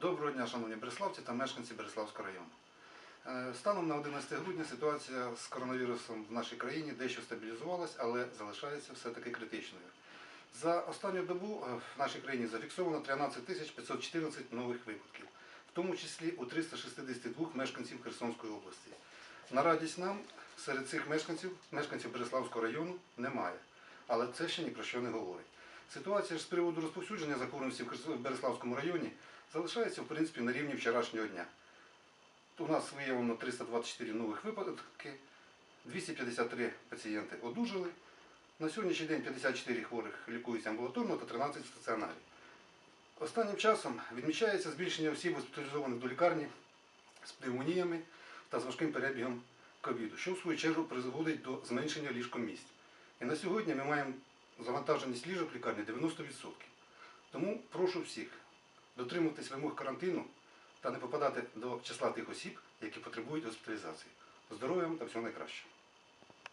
Доброго дня, шановні береславці та мешканці Береславського району. Е, Станом на 11 грудня ситуація з коронавірусом в нашій країні дещо стабілізувалась, але залишається все-таки критичною. За останню добу е, в нашій країні зафіксовано 13 514 нових випадків, в тому числі у 362 мешканців Херсонської області. На радість нам серед цих мешканців, мешканців Береславського району, немає. Але це ще ні про що не говорить. Ситуація ж з приводу розповсюдження захворюваності в Береславському районі залишається в принципі на рівні вчорашнього дня. У нас виявлено 324 нових випадки, 253 пацієнти одужали. На сьогоднішній день 54 хворих лікуються амбулаторно та 13 в стаціонарі. Останнім часом відмічається збільшення осіб, госпіталізованих до лікарні з пневмоніями та з важким перебігом ковіду, що в свою чергу призводить до зменшення ліжкомісць. І на сьогодні ми маємо завантаженість ліжок лікарні 90%. Тому прошу всіх дотримуватись вимог карантину та не попадати до числа тих осіб, які потребують госпіталізації. Здоров'ям та всього найкращого.